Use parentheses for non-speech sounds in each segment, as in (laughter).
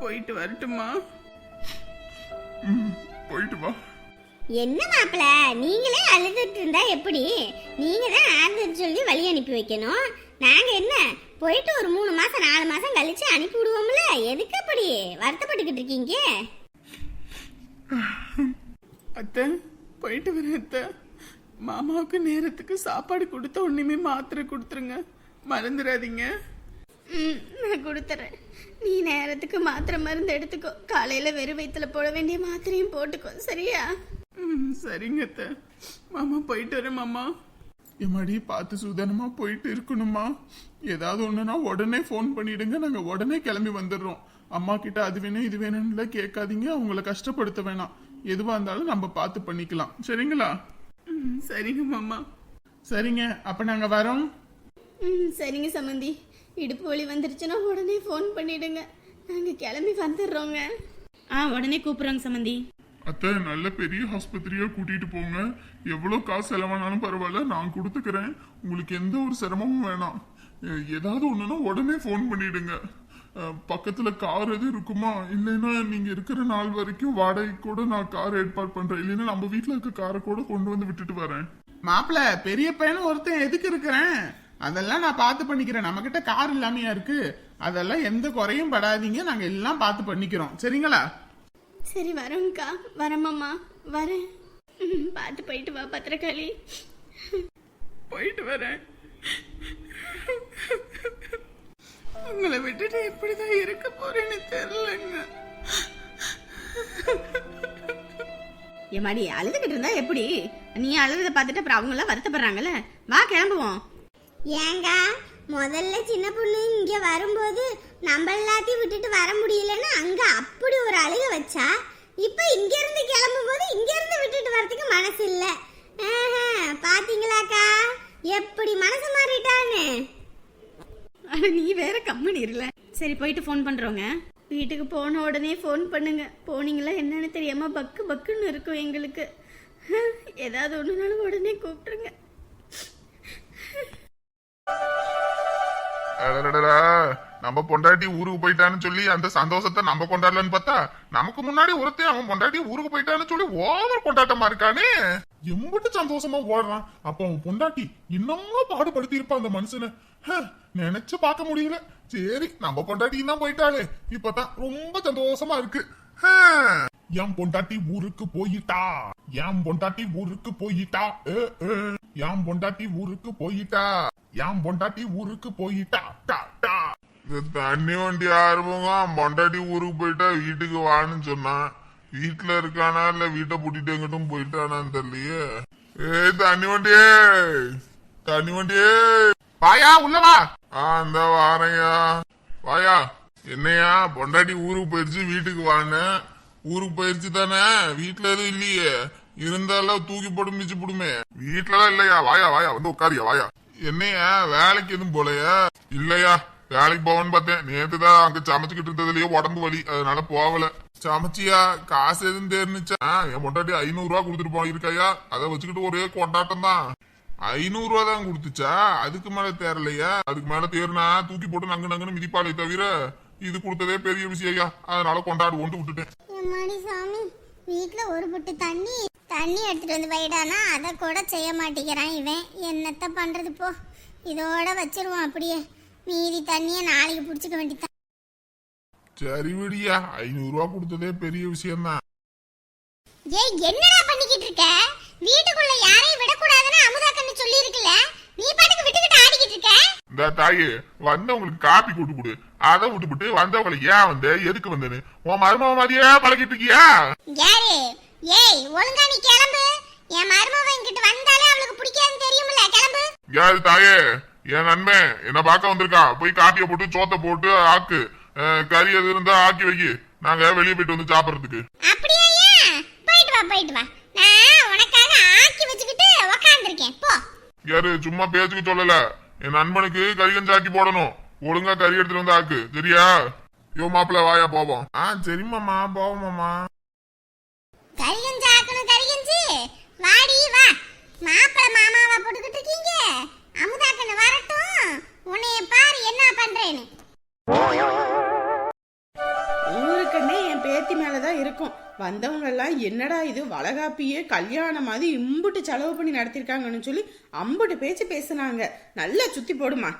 போயிட்டு வரட்டுமா? போயிட்டு வா. என்ன மாப்பிள நீங்களே அழுதுட்டு இருந்தா எப்படி? நீங்க தான் ஆறுதல் சொல்லி வழி அனுப்பி வைக்கணும். நாங்க என்ன போயிட்டு ஒரு மூணு மாசம் நாலு மாசம் கழிச்சு அனுப்பி விடுவோம்ல? எதுக்கு அப்படி? வருத்தப்பட்டுக்கிட்டு இருக்கீங்க. அத்தை போயிட்டு வரேன் அத்தை. மாமாவுக்கு நேரத்துக்கு சாப்பாடு கொடுத்த உடனேமே மாத்திரை கொடுத்துருங்க. மறந்துடாதீங்க. ம் நான் கொடுத்துறேன். நீ நேரத்துக்கு மாத்திரை மருந்து எடுத்துக்கோ. காலையில் வெறும் வயிற்றுல போட வேண்டிய மாத்திரையும் போட்டுக்கோ சரியா? ம், சரிங்க அத்தை. மாமா போயிட்டு வரேன் மாமா. எம்மாடி பார்த்து சூதானமா போயிட்டு இருக்கணுமா? ஏதாவது ஒண்ணுனா உடனே ஃபோன் பண்ணிடுங்க. நாங்க உடனே கிளம்பி வந்துடுறோம். அம்மா கிட்ட அது வேணும் இது வேணும்ல கேட்காதீங்க. அவங்கள கஷ்டப்படுத்த வேணாம். எதுவா இருந்தாலும் நம்ம பார்த்து பண்ணிக்கலாம். சரிங்களா? ம், சரிங்க மாமா. சரிங்க. அப்ப நாங்க வரோம். ம் சரிங்க சம்மந்தி இடுப்பு வலி வந்துருச்சுன்னா உடனே ஃபோன் பண்ணிடுங்க. நாங்கள் கிளம்பி வந்துடுறோங்க. ஆ உடனே கூப்பிடுறோங்க சம்மந்தி அத்தை நல்ல பெரிய ஆஸ்பத்திரியா கூட்டிட்டு போங்க. எவ்வளவு காசு செலவானாலும் பரவாயில்ல நான் கொடுத்துக்கிறேன். உங்களுக்கு எந்த ஒரு சிரமமும் வேணாம். ஏதாவது ஒண்ணுன்னா உடனே ஃபோன் பண்ணிடுங்க. பக்கத்துல கார் எதுவும் இருக்குமா? இல்லைன்னா நீங்க இருக்கிற நாள் வரைக்கும் வாடகை கூட நான் கார் ஏற்பாடு பண்றேன். இல்லைன்னா நம்ம வீட்ல இருக்க காரை கூட கொண்டு வந்து விட்டுட்டு வரேன். மாப்பிள பெரிய பையனும் ஒருத்தன் எதுக்கு இருக்கிறேன்? அதெல்லாம் நான் பார்த்து பண்ணிக்கிறேன். நம்ம கிட்ட கார் இல்லாமையா இருக்கு. அதெல்லாம் எந்த குறையும் படாதீங்க. நாங்க எல்லாம் பார்த்து பண்ணிக்கிறோம். சரிங்களா? சரி வரோங்க்கா வரமாம்மா வரேன். பார்த்து போயிட்டு வா பத்திரக்காளி போயிட்டு வரேன். உங்களை விட்டுட்டு எப்படிதான் இருக்க போறேன்னு தெரியலங்க. ஏமாடி அழுதுகிட்டு இருந்தா எப்படி? நீ அழுறத பார்த்துட்டு அப்புறம் அவங்க எல்லாம் வருத்தப்படுறாங்கல்ல. வா கிளம்புவோம். ஏங்க முதல்ல சின்ன பொண்ணு இங்க வரும்போது நம்ம எல்லாத்தையும் விட்டுட்டு வர முடியலன்னு அங்க அப்படி ஒரு அழுக வச்சா இப்ப இங்க இருந்து கிளம்பும் போது இங்க இருந்து விட்டுட்டு வரதுக்கு மனசு இல்ல ஆஹா, பாத்தீங்களாக்கா? எப்படி மனசு மாறிட்டான்னு? நீ வேற கம்மன் இருல சரி போயிட்டு ஃபோன் பண்றோங்க. வீட்டுக்கு போன உடனே ஃபோன் பண்ணுங்க. போனீங்களா என்னன்னு தெரியாம பக்கு பக்குன்னு இருக்கும் எங்களுக்கு. ஏதாவது ஒன்றுனாலும் உடனே கூப்பிட்டுருங்க. அடடடா நம்ம பொண்டாட்டி ஊருக்கு போயிட்டான்னு சொல்லி அந்த சந்தோஷத்தை நம்ம கொண்டாடலன்னு பார்த்தா நமக்கு முன்னாடி ஒருத்தன் அவன் பொண்டாட்டி ஊருக்கு போயிட்டான்னு சொல்லி ஓவர் கொண்டாட்டமா இருக்கானே எம்பிட்டு சந்தோஷமா ஓடுறான் அப்ப அவன் பொண்டாட்டி இன்னமும் பாடுபடுத்தி இருப்பான் அந்த மனுஷனை ஹ, நினைச்சு பார்க்க முடியல சரி நம்ம பொண்டாட்டி தான் போயிட்டாளே இப்பதான் ரொம்ப சந்தோஷமா இருக்கு ஹ, என் பொண்டாட்டி ஊருக்கு போயிட்டா என் பொண்டாட்டி ஊருக்கு போயிட்டா என் பொண்டாட்டி ஊருக்கு போயிட்டா என் பொண்டாட்டி ஊருக்கு போயிட்டா இந்த தண்ணி வண்டி ஆரம்பம் பொண்டாட்டி ஊருக்கு போயிட்டா வீட்டுக்கு வான்னு சொன்னான் வீட்டுல இருக்கானா இல்ல வீட்டை பூட்டிட்டு எங்கிட்டும் போயிட்டானான்னு தெரியலையே. ஏய் தண்ணி வண்டியே! தண்ணி வண்டியே! வாயா உள்ளவா ஆ இந்த வாரையா வாயா என்னையா பொண்டாட்டி ஊருக்கு போயிடுச்சு வீட்டுக்கு வான்னு. ஊருக்கு போயிடுச்சு தானே? வீட்டுல எதுவும் இல்லையே. இருந்தாலும் தூக்கி போட்டு மிச்சு போடுமே. வீட்டுலதான் இல்லையா? வாயா வாயா வந்து உட்காரியா வாயா. என்னையா வேலைக்கு எதுவும் போலையா? இல்லையா? வேலைக்கு போவேன்னு பார்த்தேன். நேத்து தான் அங்க சமைச்சுக்கிட்டு இருந்ததுலயே உடம்பு வலி. அதனால போகல. சமைச்சியா? காசு எதுவும் தேர்னுச்சா என் பொண்டாட்டி ஐநூறு ரூபா கொடுத்துட்டு போயிருக்காயா அதை வச்சுக்கிட்டு ஒரே கொண்டாட்டம் தான். ஐநூறு ரூபா தான் கொடுத்துச்சா? அதுக்கு மேல தேரலையா? அதுக்கு மேல தேர்னா தூக்கி போட்டு நங்கு நங்குன்னு மிதிப்பாளே தவிர இது கொடுத்ததே பெரிய விஷயம்யா அதனால கொண்டாடுவோன்ட்டு விட்டுட்டேன். எம்மாடி சாமி வீட்ல ஒரு புட்டு தண்ணி தண்ணி எடுத்துட்டு வந்து வைடானா அதை கூட செய்ய மாட்டேங்கிறான் இவன். என்னத்த பண்றது போ. இதோட வச்சிருவோம் அப்படியே. மீதி தண்ணியை நாளைக்கு பிடிச்சிக்க வேண்டியதான் சரி விடியா ஐநூறு ரூபா கொடுத்ததே பெரிய விஷயம்தான். ஏய் என்னடா பண்ணிக்கிட்டு இருக்க? வீட்டுக்குள்ள யாரையும் விடக்கூடாதுன்னு அமுதாக்கன்னு சொல்லி இருக்குல்ல நீ பாட்டுக்கு விட்டுக்கிட்டு ஆடிக்கிட்டு இருக்க? இந்த தாயி வந்தவங்களுக்கு காப்பி கொண்டு கொடு. அதை விட்டுவிட்டு வந்தவங்களை ஏன் வந்த எதுக்கு வந்தேன்னு? உன் மருமக மாதிரியே பழகிட்டு இருக்கியா? யாரு? ஏய் ஒழுங்கா நீ கிளம்பு. என் மருமவன் இங்கிட்டு வந்தாலே அவளுக்கு பிடிக்காதுன்னு தெரியுமில்ல கிளம்பு. யாரு தாயே? என் நன்மை என்ன பார்க்க வந்திருக்கா? போய் காப்பியை போட்டு சோத்தை போட்டு ஆக்கு. கறி எது இருந்தா ஆக்கி வைக்கி. நாங்க வெளியே போயிட்டு வந்து சாப்பிடறதுக்கு. அப்படியா? ஏன்? போயிட்டு வா போயிட்டு வா. நான் உனக்காக ஆக்கி வச்சுக்கிட்டு உக்காந்துருக்கேன். போ. யாரு சும்மா பேச்சுக்கு சொல்லல. என் நண்பனுக்கு கறி கஞ்சி ஆக்கி போடணும். ஒழுங்கா கறி எடுத்துட்டு வந்து ஆக்கு. சரியா? யோ மாப்பிள்ள வாயா போவோம். ஆ சரிம்மாமா போவோமாமா கரிகஞ்சி ஆக்கணும் கரிகஞ்சி வாடி வா. மாப்பிள மாமாவா போட்டுக்கிட்டு இருக்கீங்க? அமுதாக்கன்னு வரட்டும். உன்னைய பாரு என்ன பண்றேன்னு. இருக்கும். வந்தவங்க எல்லாம் என்னடா இது வளகாப்பியே கல்யாணம் மாதிரி இம்புட்டு செலவு பண்ணி நடத்திருக்காங்கன்னு சொல்லி அம்புட்டு பேச்சு பேசுனாங்க. நல்லா சுத்தி போடுமா.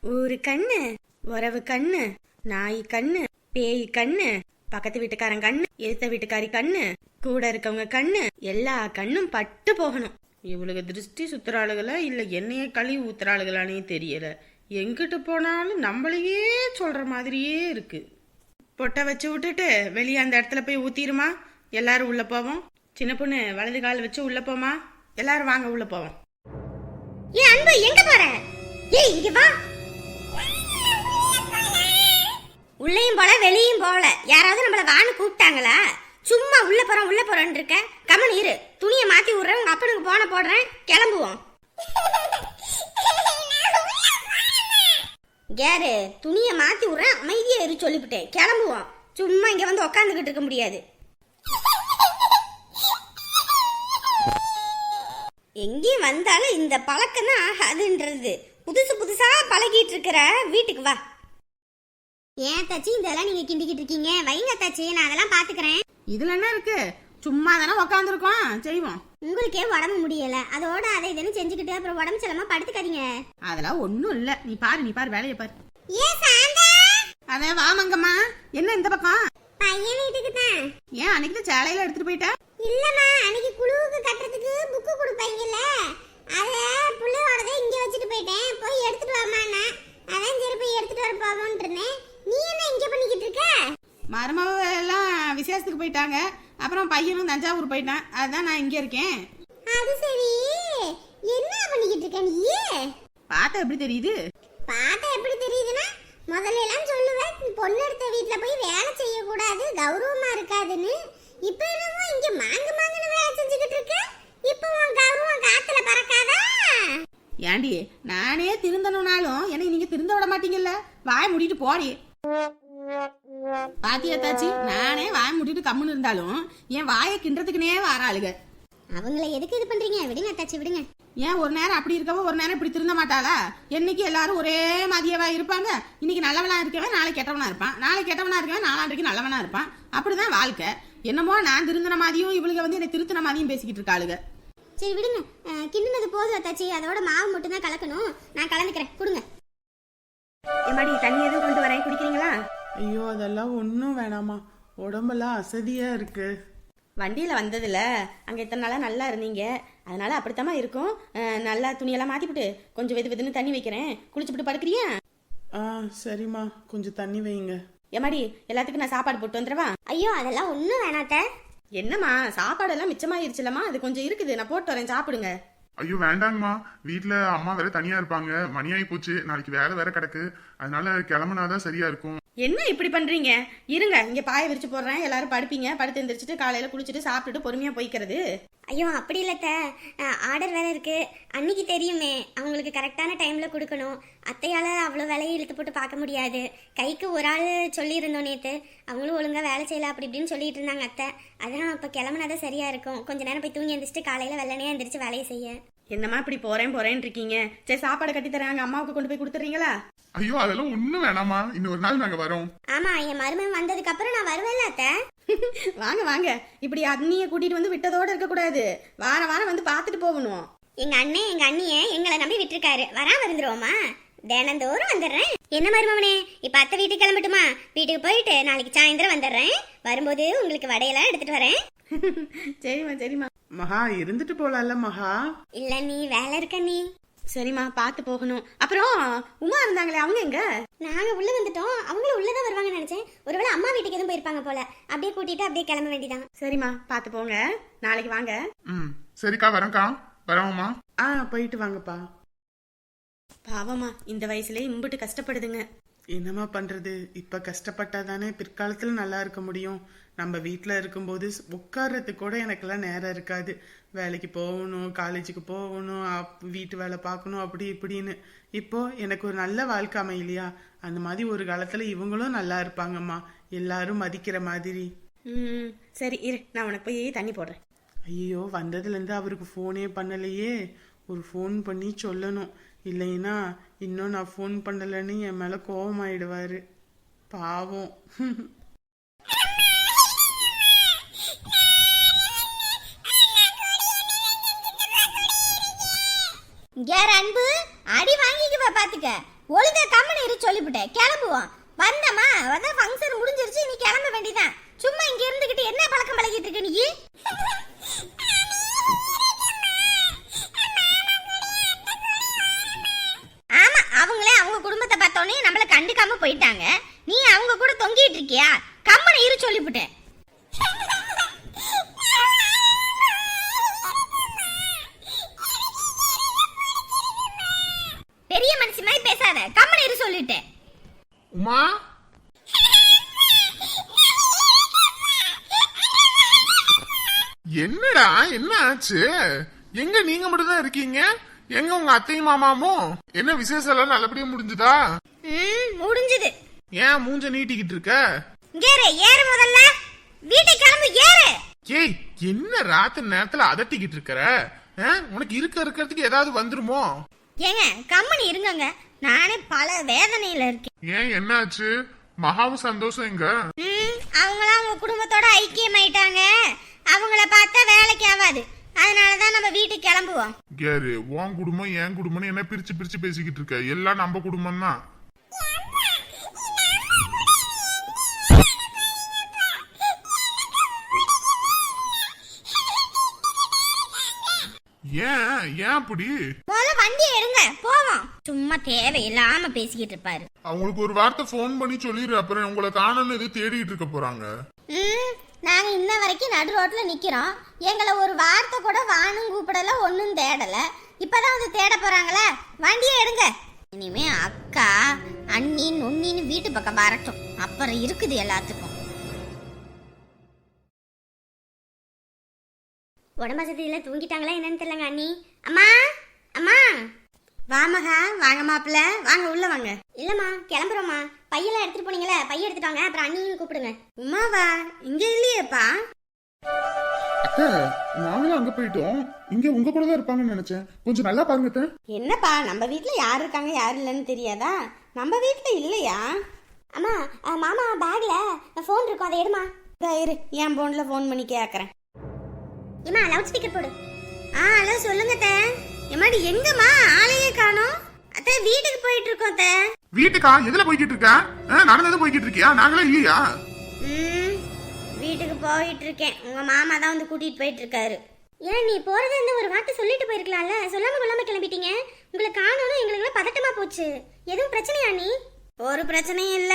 ஊரு கண்ணு உறவு கண்ணு நாய் கண்ணு பேய் கண்ணு பக்கத்து வீட்டுக்காரன் கண்ணு எதிர்த்த வீட்டுக்காரி கண்ணு கூட இருக்கவங்க கண்ணு எல்லா கண்ணும் பட்டு போகணும். இவளுக்கு திருஷ்டி சுத்துறாளுகளா இல்லை என்னையே கழுவி ஊத்துறாளுகளானே தெரியலை. எங்கிட்டு போனாலும் நம்மளையே சொல்கிற மாதிரியே இருக்குது பொட்டை வச்சு விட்டுட்டு வெளியே அந்த இடத்துல போய் ஊற்றிடுமா எல்லாரும் உள்ளே போவோம். சின்ன பொண்ணு வலது கால் வச்சு உள்ளே போமா? எல்லாரும் வாங்க உள்ளே போவோம். ஏ அன்பு எங்க போற? ஏய் இங்க வா. உள்ளேயும் போல வெளியும் போல யாராவது நம்மள வான்னு கூப்பிட்டாங்களா? சும்மா உள்ள போறோம் உள்ள போறோம்னு இருக்க கமன் இரு. துணியை மாத்தி விடுறேன். உங்க அப்பனுக்கு போன போடுறேன். கிளம்புவோம். கேரு துணியை மாத்தி விடுறேன். அமைதியா இரு சொல்லிவிட்டேன் கிளம்புவோம். சும்மா இங்க வந்து உக்காந்துக்கிட்டு இருக்க முடியாது. எங்கேயும் வந்தாலும் இந்த பழக்கம் தான் ஆகாதுன்றது. புதுசு புதுசா பழகிட்டு இருக்கிற வீட்டுக்கு வா. ஏன் தச்சி இதெல்லாம் நீங்க கிண்டிக்கிட்டு இருக்கீங்க? வைங்க தச்சி நான் அதெல்லாம் பாத்துக்கிறேன். இதுல என்ன இருக்கு? சும்மா தானே உக்காந்துருக்கோம். செய்வோம். உங்களுக்கே உடம்பு முடியல. அதோட அதை இதுன்னு செஞ்சுக்கிட்டு அப்புறம் உடம்பு செல்லாம படுத்துக்காதீங்க. அதெல்லாம் ஒண்ணும் இல்ல. நீ பாரு நீ பாரு வேலையை பாரு. ஏ சாந்தா? அதே வாமங்கம்மா என்ன இந்த பக்கம்? பையன் வீட்டுக்கு தான். ஏன் அன்னைக்கு தான் சேலையில எடுத்துட்டு போயிட்ட? இல்லம்மா அன்னைக்கு குழுவுக்கு கட்டுறதுக்கு புக்கு கொடுப்பாங்கல்ல. அத புள்ளையோடத இங்க வச்சுட்டு போயிட்டேன். போய் எடுத்துட்டு வாமாண்ணா அதான் சரி போய் எடுத்துட்டு வர போவோம்னு இருந்தேன். நீ என்ன இங்க பண்ணிக்கிட்டு இருக்க? மருமவ எல்லாம் விசேஷத்துக்கு போயிட்டாங்க. அப்புறம் பையனும் தஞ்சாவூர் போயிட்டான். அதுதான் நான் இங்க இருக்கேன். அது சரி. என்ன பண்ணிக்கிட்டு இருக்க நீ? பார்த்தா எப்படி தெரியுது? பார்த்தா எப்படி தெரியுதுன்னா முதல்ல எல்லாம் சொல்லுவேன் பொண்ணு எடுத்த வீட்ல போய் வேலை செய்ய கூடாது கௌரவமா இருக்காதுன்னு. இப்ப என்னமோ இங்க மாங்கு மாங்குன்னு வேலை செஞ்சுக்கிட்டு இருக்க. இப்போ உன் கௌரவம் காத்துல பறக்காதா? ஏண்டி நானே திருந்தணும்னாலும் என்னை நீங்க திருந்த விட மாட்டீங்கல்ல? வாய் மூடிட்டு போடி. பாத்தியா தாச்சி நானே வாய் மூடிட்டு கம்முன்னு இருந்தாலும் என் வாயை கிண்டுறதுக்குனே வர ஆளுக. அவங்கள எதுக்கு இது பண்றீங்க? விடுங்க அத்தாச்சி விடுங்க. ஏன் ஒரு நேரம் அப்படி இருக்கவோ ஒரு நேரம் இப்படி திருந்த மாட்டாளா? என்னைக்கு எல்லாரும் ஒரே மாதிரியவா இருப்பாங்க? இன்னைக்கு நல்லவனா இருக்கவன் நாளைக்கு கெட்டவனா இருப்பான். நாளைக்கு கெட்டவனா இருக்கவன் நாளாண்டுக்கு நல்லவனா இருப்பான். அப்படிதான் வாழ்க்கை. என்னமோ நான் திருந்தின மாதிரியும் இவளுக வந்து என்னை திருத்தின மாதிரியும் பேசிக்கிட்டு இருக்காளுக சரி விடுங்க. கிண்டுனது போதும் அத்தாச்சி. அதோட மாவு மட்டும் தான் கலக்கணும். நான் கலந்துக்கிறேன். கொடுங்க. எம்மாடி தண்ணி எதுவும் கொண்டு வரேன் குடிக்கிறீங்களா? ஐயோ அதெல்லாம் ஒன்றும் வேணாமா உடம்பெல்லாம் அசதியா இருக்கு. வண்டியில வந்ததுல அங்க இத்தனை நாளா நல்லா இருந்தீங்க. அதனால அப்படித்தாம்மா இருக்கும். அஹ், நல்லா துணியெல்லாம் மாத்திவிட்டு கொஞ்சம் வெது வெதுன்னு தண்ணி வைக்கிறேன். குளிச்சுப்பிட்டு படுக்கிறியா? ஆ சரிம்மா. கொஞ்சம் தண்ணி வைங்க. எம்மாடி எல்லாத்துக்கும் நான் சாப்பாடு போட்டு வந்துடவா? ஐயோ அதெல்லாம் ஒன்றும் வேணாத்த என்னம்மா சாப்பாடெல்லாம் மிச்சமாயிருச்சுலம்மா. அது கொஞ்சம் இருக்குது. நான் போட்டு வரேன். சாப்பிடுங்க. ஐயோ வேண்டாங்கம்மா. வீட்டில் அம்மா வேற தனியாக இருப்பாங்க. மணி ஆகி போச்சு. நாளைக்கு வேலை வேற கிடக்கு. அதனால கிளம்புனாதான் சரியா இருக்கும். என்ன இப்படி பண்றீங்க? இருங்க இங்க பாய விரிச்சு போடுறேன். எல்லாரும் படுப்பீங்க. படுத்து எந்திரிச்சிட்டு காலையில குளிச்சுட்டு சாப்பிட்டுட்டு பொறுமையா போய்க்கிறது. ஐயோ அப்படி இல்லத்த ஆர்டர் வேற இருக்கு. அன்னைக்கு தெரியுமே. அவங்களுக்கு கரெக்டான டைம்ல கொடுக்கணும். அத்தையால அவ்வளோ வேலையை இழுத்து போட்டு பார்க்க முடியாது. கைக்கு ஒரு ஆள் சொல்லியிருந்தோம் நேத்து. அவங்களும் ஒழுங்கா வேலை செய்யல அப்படி இப்படின்னு சொல்லிட்டு இருந்தாங்க அத்தை. அதான் இப்போ கிளம்புனாதான் சரியா இருக்கும். கொஞ்ச நேரம் போய் தூங்கி எந்திரிச்சிட்டு காலையில வெள்ளனையா எந்திரிச்சு வேலையை செய்ய. என்னம்மா இப்படி போறேன் போறேன்னு இருக்கீங்க சரி சாப்பாடு கட்டி தராங்க அம்மாவுக்கு கொண்டு போய் கொடுத்துறீங்களா ஐயோ அதெல்லாம் ஒண்ணும் வேணாமா இன்னொரு நாள் நாங்க வரோம். ஆமா என் மருமகன் வந்ததுக்கு அப்புறம் நான் வருவேன்ல அத்தை. (laughs) வாங்க வாங்க. இப்படி அண்ணிய கூட்டிட்டு வந்து விட்டதோட இருக்க கூடாது வாரம் வாரம் வந்து பார்த்துட்டு போகணும். எங்க அண்ணன் எங்க அண்ணிய எங்களை நம்பி விட்டுருக்காரு. வராம இருந்துருவோமா? தினந்தோறும் வந்துடுறேன். என்ன மருமவனே இப்ப அத்தை வீட்டுக்கு கிளம்பட்டுமா? வீட்டுக்கு போயிட்டு நாளைக்கு சாயந்தரம் வந்துடுறேன். வரும்போது உங்களுக்கு வடையெல்லாம் எடுத்துட்டு வரேன். சரிம்மா சரிம்மா. மகா இருந்துட்டு போலாம்ல மகா. இல்ல நீ வேலை இருக்க நீ. சரிம்மா பார்த்து போகணும். அப்புறம் உமா இருந்தாங்களே அவங்க எங்க? நாங்க உள்ள வந்துட்டோம். அவங்களும் உள்ளதான் வருவாங்கன்னு நினைச்சேன். ஒருவேளை அம்மா வீட்டுக்கு எதுவும் போயிருப்பாங்க போல. அப்படியே கூட்டிட்டு அப்படியே கிளம்ப வேண்டியதான் சரிம்மா பார்த்து போங்க. நாளைக்கு வாங்க. ம் சரிக்கா வரேன்க்கா. வரவோம்மா ஆ போயிட்டு வாங்கப்பா. பாவம்மா இந்த வயசுலயே இம்புட்டு கஷ்டப்படுதுங்க. என்னம்மா பண்றது? இப்ப கஷ்டப்பட்டா தானே பிற்காலத்துல நல்லா இருக்க முடியும். நம்ம வீட்ல இருக்கும்போது உட்கார்றதுக்கு கூட எனக்கெல்லாம் நேரம் இருக்காது. வேலைக்கு போகணும் காலேஜுக்கு போகணும் அப்- வீட்டு வேலை பார்க்கணும் அப்படி இப்படின்னு. இப்போ எனக்கு ஒரு நல்ல வாழ்க்கை அமையலையா? அந்த மாதிரி ஒரு காலத்துல இவங்களும் நல்லா இருப்பாங்கம்மா. எல்லாரும் மதிக்கிற மாதிரி. ம் சரி இரு. நான் உனக்கு போய் தண்ணி போடுறேன். ஐயோ வந்ததுலேருந்து அவருக்கு ஃபோனே பண்ணலையே. ஒரு ஃபோன் பண்ணி சொல்லணும். இல்லைன்னா இன்னும் நான் ஃபோன் பண்ணலைன்னு என் மேலே கோபமாயிடுவார் பாவம். (laughs) யார் அன்பு அடி வாங்கிக்குவ பாத்துக்க. ஒழுங்க கம்மன் இரு சொல்லிவிட்டேன் கிளம்புவோம். வந்தமா அதான் ஃபங்க்ஷன் முடிஞ்சிருச்சு நீ கிளம்ப வேண்டியதான் சும்மா இங்க இருந்துகிட்டு என்ன பழக்கம் பழகிட்டு இருக்க நீ? ஆமா அவங்களே அவங்க குடும்பத்தை பார்த்தோன்னே நம்மள கண்டுக்காம போயிட்டாங்க. நீ அவங்க கூட தொங்கிட்டு இருக்கியா கம்மனை இரு சொல்லிவிட்டேன் பெரிய மனுஷி மாதிரி பேசாத கம்மனை இரு சொல்லிட்டேன் உமா என்னடா என்ன ஆச்சு? எங்க நீங்க மட்டும் தான் இருக்கீங்க? எங்க உங்க அத்தையும் மாமாமும் என்ன விசேஷம் எல்லாம் நல்லபடியா முடிஞ்சுதா? ம் முடிஞ்சது. ஏன் மூஞ்ச நீட்டிக்கிட்டு இருக்க? ஏறு ஏறு முதல்ல. வீட்டுக்கு கிளம்பு ஏறு. ஏய் என்ன ராத்திரி நேரத்துல அதட்டிக்கிட்டு இருக்கற? ஆ? உனக்கு இருக்க இருக்கிறதுக்கு ஏதாவது வந்துருமோ? ஏங்க கம்மனி இருங்கங்க. நானே பல வேதனையில இருக்கேன். ஏன் என்னாச்சு? மகாவும் சந்தோஷம் எங்க? ம் அவங்களாம் அவங்க குடும்பத்தோட ஐக்கியமாயிட்டாங்க. பார்த்தா வேலைக்கு ஆகாது அதனால தான் நம்ம வீட்டுக்கு கிளம்புவோம். கேரு உன் குடும்பம் என் குடும்பம்னு என்ன பிரிச்சு பிரிச்சு பேசிக்கிட்டு இருக்க? எல்லாம் நம்ம குடும்பம் தான். ஏன் ஏன் அப்படி? முதல்ல வண்டியை எடுங்க போவோம். சும்மா தேவையில்லாம பேசிக்கிட்டு இருப்பாரு. அவங்களுக்கு ஒரு வார்த்தை ஃபோன் பண்ணி சொல்லிடு அப்புறம் உங்களை காணன்னு தேடிட்டு இருக்க போறாங்க. ம் நாங்க இன்ன வரைக்கும் நடு ரோட்ல நிக்கிறோம். எங்களை ஒரு வார்த்தை கூட வானும் கூப்பிடல ஒன்னும் தேடல. இப்பதான் வந்து தேட போறாங்களே வண்டியை எடுங்க. இனிமே அக்கா அண்ணி நொன்னின்னு வீட்டு பக்கம் வரட்டும். அப்புறம் இருக்குது எல்லாத்துக்கும். உடம்பு வசதியில தூங்கிட்டாங்களா என்னன்னு தெரியலங்க அண்ணி. அம்மா அம்மா. வாமகா வாங்க மாப்பிள்ள. வாங்க உள்ள வாங்க. இல்லம்மா கிளம்புறோம்மா. பையெல்லாம் எடுத்துட்டு போனீங்களே பைய எடுத்துட்டு வாங்க அப்புறம் அண்ணியும் கூப்பிடுங்க. உமாவா இங்க இல்லையேப்பா. அத்தை நாங்களும் அங்க போயிட்டோம். இங்க உங்க கூட தான் இருப்பாங்கன்னு நினைச்சேன். கொஞ்சம் நல்லா பாருங்க அத்தை. என்னப்பா நம்ம வீட்ல யார் இருக்காங்க யார் இல்லைன்னு தெரியாதா? நம்ம வீட்ல இல்லையா? அம்மா அஹ், மாமா பேக்ல ஃபோன் இருக்கும் அதை எடுமா? இதா இரு என் போன்ல ஃபோன் பண்ணி கேக்குறேன். ஏமா லவுட் ஸ்பீக்கர் போடு. ஆ ஹலோ சொல்லுங்க அத்தை. எம்மாடி எங்கம்மா ஆளையே காணோம்? அத்தை வீட்டுக்கு போயிட்டு இருக்கோம் அத்தை. வீட்டுக்கா எதுல போய்கிட்டு இருக்க? நடந்தது போய்கிட்டு இருக்கியா? நாங்களே இல்லையா? வீட்டுக்கு போயிட்டு இருக்கேன். உங்க மாமா தான் வந்து கூட்டிட்டு போயிட்டு இருக்காரு. ஏன் நீ போறது இருந்து ஒரு வார்த்தை சொல்லிட்டு போயிருக்கலாம்ல? சொல்லாம கொள்ளாம கிளம்பிட்டீங்க. உங்களை காணணும் எங்களுக்கு பதட்டமா போச்சு. எதுவும் பிரச்சனையா நீ? ஒரு பிரச்சனையும் இல்ல.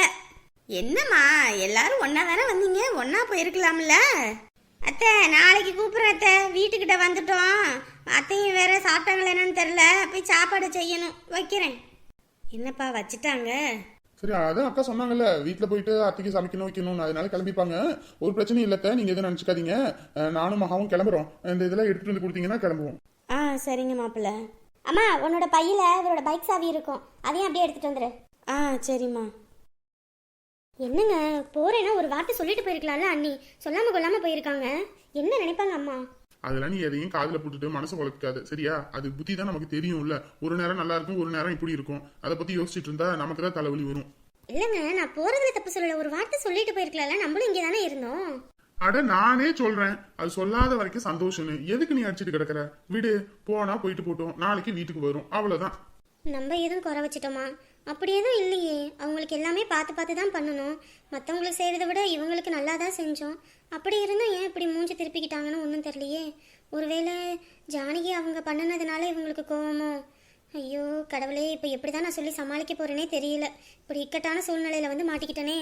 என்னம்மா எல்லாரும் ஒன்னா தானே வந்தீங்க? ஒன்னா போயிருக்கலாம்ல. அத்தை நாளைக்கு கூப்பிடுறேன் அத்தை. வீட்டுக்கிட்ட வந்துட்டோம். அத்தையும் வேற சாப்பிட்டாங்களா என்னன்னு தெரியல. போய் சாப்பாடு செய்யணும். வைக்கிறேன். என்னப்பா வச்சுட்டாங்க? சரி அதான் அக்கா சொன்னாங்கல்ல வீட்ல போயிட்டு அத்தைக்கு சமைக்கணும் வைக்கணும் அதனால கிளம்பிப்பாங்க. ஒரு பிரச்சனையும் இல்லத்த நீங்க எதுவும் நினைச்சுக்காதீங்க. நானும் மகாவும் கிளம்புறோம். இந்த இதெல்லாம் எடுத்துட்டு வந்து கொடுத்தீங்கன்னா கிளம்புவோம். ஆ சரிங்க மாப்பிள்ள. அம்மா உன்னோட பையில இவரோட பைக் சாவி இருக்கும். அதையும் அப்படியே எடுத்துட்டு வந்துரு. ஆ சரிம்மா. என்னங்க போறேன்னா ஒரு வார்த்தை சொல்லிட்டு போயிருக்கலாம்ல அண்ணி. சொல்லாம கொள்ளாம போயிருக்காங்க. என்ன நினைப்பாங்க அம்மா? அதெல்லாம் நீ எதையும் காதுல போட்டுட்டு மனசு குழப்பிக்காது சரியா? அது புத்தி தான் நமக்கு தெரியும்ல. ஒரு நேரம் நல்லா இருக்கும் ஒரு நேரம் இப்படி இருக்கும். அதை பத்தி யோசிச்சுட்டு இருந்தா நமக்கு தான் தலைவலி வரும். இல்லங்க நான் போறதுல தப்பு சொல்லல. ஒரு வார்த்தை சொல்லிட்டு போயிருக்கலாம்ல. நம்மளும் இங்கே தானே இருந்தோம். அட நானே சொல்றேன். அது சொல்லாத வரைக்கும் சந்தோஷம்னு. எதுக்கு நீ அடிச்சிட்டு கிடக்குற? விடு போனா போயிட்டு போட்டோம். நாளைக்கு வீட்டுக்கு வரும். அவ்வளவுதான். நம்ம எதுவும் குறை வச்சிட்டோமா? அப்படி எதுவும் இல்லையே. அவங்களுக்கு எல்லாமே பார்த்து பார்த்து தான் பண்ணணும். மற்றவங்களுக்கு செய்கிறத விட இவங்களுக்கு நல்லா தான் செஞ்சோம். அப்படி இருந்தும் ஏன் இப்படி மூஞ்சி திருப்பிக்கிட்டாங்கன்னு ஒன்றும் தெரியலையே. ஒருவேளை ஜானகி அவங்க பண்ணினதுனால இவங்களுக்கு கோவமோ? ஐயோ கடவுளே இப்போ எப்படி தான் நான் சொல்லி சமாளிக்க போகிறேனே தெரியல. இப்படி இக்கட்டான சூழ்நிலையில் வந்து மாட்டிக்கிட்டனே.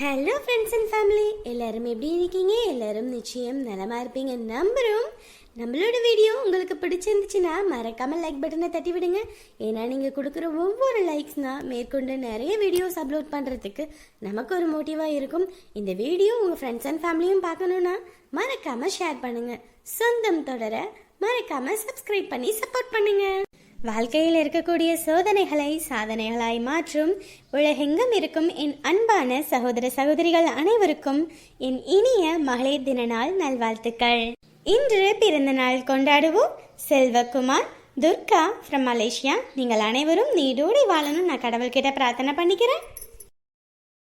ஹலோ ஃப்ரெண்ட்ஸ் அண்ட் ஃபேமிலி எல்லாரும் எப்படி இருக்கீங்க? எல்லாரும் நிச்சயம் நலமாக இருப்பீங்க. நம்புகிறோம் நம்மளோட வீடியோ உங்களுக்கு பிடிச்சிருந்துச்சுன்னா மறக்காமல் லைக் பட்டனை தட்டி விடுங்க. ஏன்னா நீங்கள் கொடுக்குற ஒவ்வொரு லைக்ஸ்னால் மேற்கொண்டு நிறைய வீடியோஸ் அப்லோட் பண்ணுறதுக்கு நமக்கு ஒரு மோட்டிவாக இருக்கும். இந்த வீடியோ உங்கள் ஃப்ரெண்ட்ஸ் அண்ட் ஃபேமிலியும் பார்க்கணுன்னா மறக்காமல் ஷேர் பண்ணுங்கள் சொந்தம் தொடர மறக்காமல் சப்ஸ்கிரைப் பண்ணி சப்போர்ட் பண்ணுங்கள் வாழ்க்கையில் இருக்கக்கூடிய சோதனைகளை சாதனைகளாய் மாற்றும். உலகெங்கும் இருக்கும் என் அன்பான சகோதர சகோதரிகள் அனைவருக்கும் என் இனிய மகளிர் தின நாள் நல்வாழ்த்துக்கள். இன்று பிறந்த நாள் கொண்டாடுவோம். செல்வகுமார் துர்கா ஃப்ரம் மலேசியா நீங்கள் அனைவரும் நீடோடி வாழணும். நான் கடவுள்கிட்ட பிரார்த்தனை பண்ணிக்கிறேன்.